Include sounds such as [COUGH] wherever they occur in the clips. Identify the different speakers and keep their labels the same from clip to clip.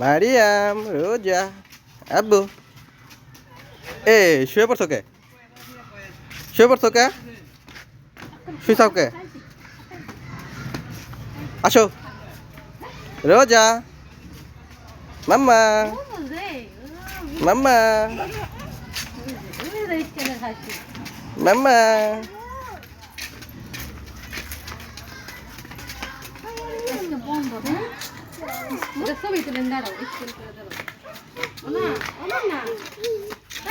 Speaker 1: মারিয়াম, রোজা, আব্বু। এ, শুয়ে পড়ছো কে? শুয়ে পড়ছো কে? শুয়ে কে? আসো। রোজা। মাম্মা। মাম্মা। মাম্মা।
Speaker 2: ছবি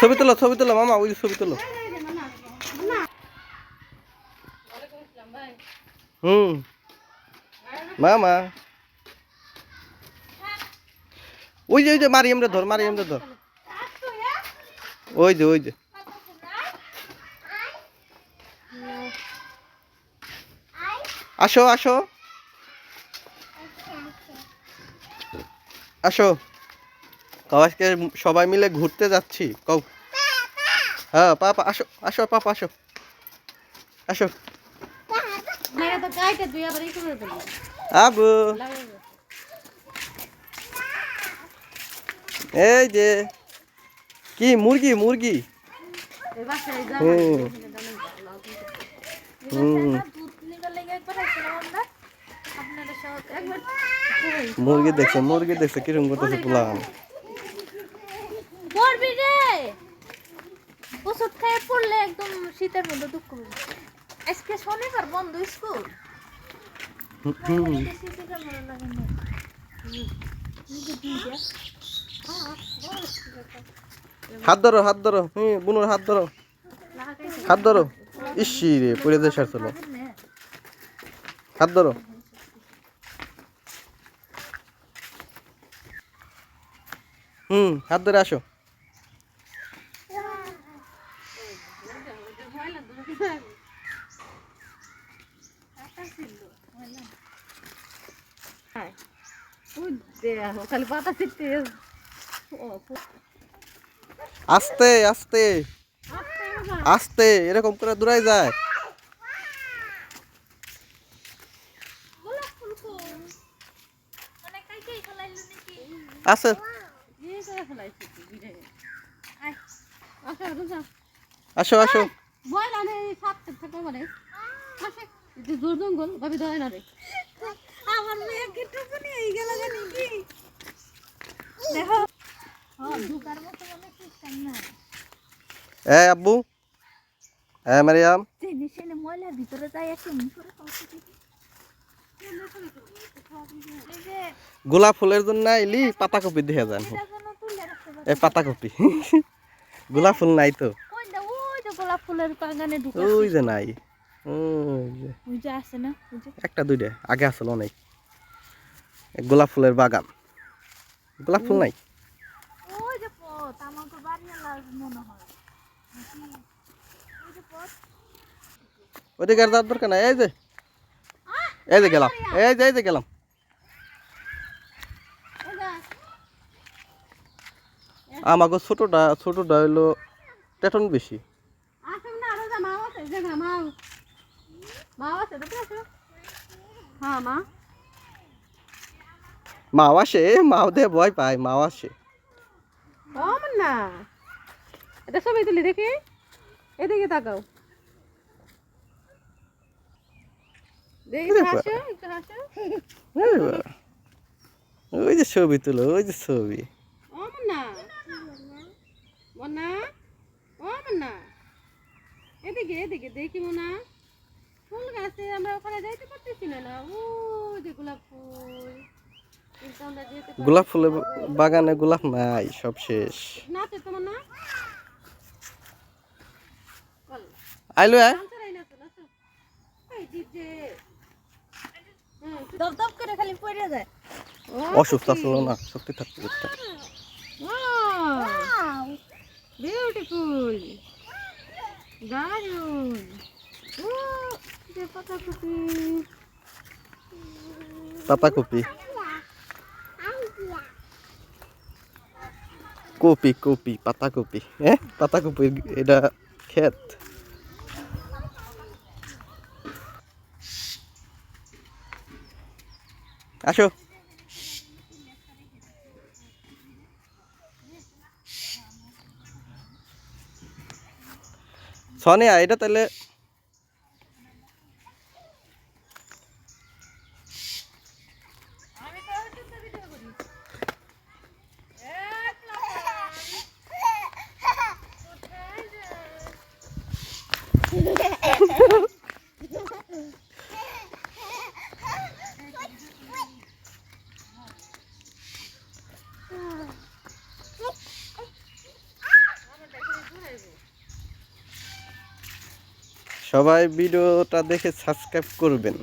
Speaker 1: ছবি তোলো ছবি তোলো, মামা, ওই ছবি তোলো। হুম। মামা। ওই যে ওই যে মারিয়াম রে ধর মারিয়াম রে ধর। ওই যে ওই যে। আসো আসো। আসো। আজকে সবাই মিলে ঘুরতে যাচ্ছি। কও। হ্যাঁ পাপা, আসো আসো, পাপা, আসো। আসো। আবু। এই যে, কি মুরগি মুরগি? হুম। মুরগি দেখছে মুরগি দেখছে কীরকম করতেছে
Speaker 2: পড়বি রে। ওষুধ খেয়ে পড়লে একদম শীতের মধ্যে দুঃখ হবে আজকে শনিবার বন্ধ স্কুল।
Speaker 1: হাত ধরো হাত ধরো। বুনোর হাত ধরো। হাত ধরো। ইসি রে পড়ে সারছিল হাত ধরো। হুম হাত ধরে আসো। আস্তে আস্তে আস্তে এরকম করে দূরাই যায়। আছে। আসো আসো।
Speaker 2: বয়লা নে সাপতে থাকে মানে আসে যে জোর জঙ্গল ভাবি ধরে না রে। আমার মেয়ে কি টুকুনি হয়ে গেল জানি কি? দেখো। হ্যাঁ ঢুকার মতো মনে সিস্টেম না
Speaker 1: এ আব্বু। এ মারিয়াম।
Speaker 2: ভিতরে যাই আছে মুখরে এই
Speaker 1: গোলাপ ফুলের জন্য এলি পাতাকপি দেখে যান
Speaker 2: এটা যেন তুলে রাখতে পারি
Speaker 1: এ পাতাকপি। গোলাপ ফুল নাই তো।
Speaker 2: গোলাপ ফুলের বাগানে
Speaker 1: ওই যে নাই। ওই যে।
Speaker 2: আছে না
Speaker 1: একটা দুইটা। আগে আসল অনেক। গোলাপ ফুলের বাগান। গোলাপ ফুল নাই?
Speaker 2: ওই যে পথ আমাকে বাড়ি মনে হয়। ওই যে পথ।
Speaker 1: ওইদিকে আর যাওয়ার দরকার নাই। এই যে। এই যে গেলাম। এই যে এই যে গেলাম
Speaker 2: এই যে
Speaker 1: আমাকে ছোটটা ছোটটা হইল টেটন বেশি।
Speaker 2: হ্যাঁ
Speaker 1: মাও আসে মাও দে ভয় পায় মাও আসে।
Speaker 2: না। এটা সবাই তুলি দেখি। এদিকে তাকাও।
Speaker 1: ওই যে ছবি তুলো ওই যে ছবি।
Speaker 2: মনা? ও আমার না এদিকে এদিকে দেখি মোনা। ফুল গাছে আমরা ওখানে যাইতে পারতেছি না না। ও যে গোলাপ ফুল।
Speaker 1: গোলাপ ফুলের বাগানে গোলাপ নাই সব শেষ।
Speaker 2: নাচে তোমার না?
Speaker 1: আইলো আয়।
Speaker 2: দপ দপ করে খালি পড়ে যায়।
Speaker 1: অসুস্থ আসলো না সত্যি। থাকতে করতে
Speaker 2: বিউটিফুল দারুণ ও যে পাতাকপি
Speaker 1: পাতাকপি কপি কপি পাতাকপি হ্যাঁ পাতাকপি এটা ক্ষেত আসো সনিয়া এটা তাহলে
Speaker 2: আমি [LAUGHS] [LAUGHS] তো হচ্ছে ভিডিও করি এক কোথায় যায়
Speaker 1: সবাই ভিডিওটা দেখে সাবস্ক্রাইব করবেন।